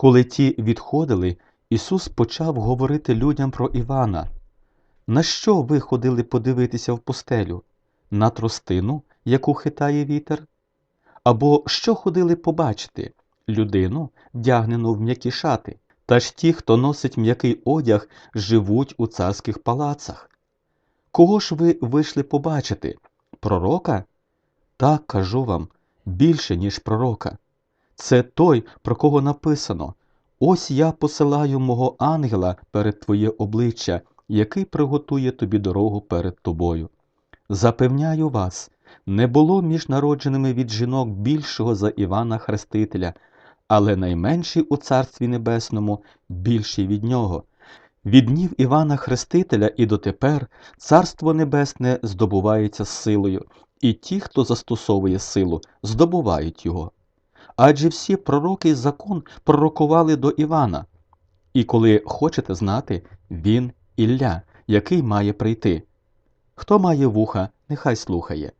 Коли ті відходили, Ісус почав говорити людям про Івана. На що ви ходили подивитися в пустелю? На тростину, яку хитає вітер? Або що ходили побачити? Людину, вдягнену в м'які шати. Та ж ті, хто носить м'який одяг, живуть у царських палацах. Кого ж ви вийшли побачити? Пророка? Так кажу вам, більше, ніж пророка. Це той, про кого написано Ось я посилаю мого ангела перед твоє обличчя, який приготує тобі дорогу перед тобою. Запевняю вас, не було між народженими від жінок більшого за Івана Хрестителя, але найменший у Царстві Небесному більший від нього. Від днів Івана Хрестителя і дотепер Царство Небесне здобувається силою, і ті, хто застосовує силу, здобувають його. Адже всі пророки і закон пророкували до Івана. І коли хочете знати, він Ілля, який має прийти. Хто має вуха, нехай слухає.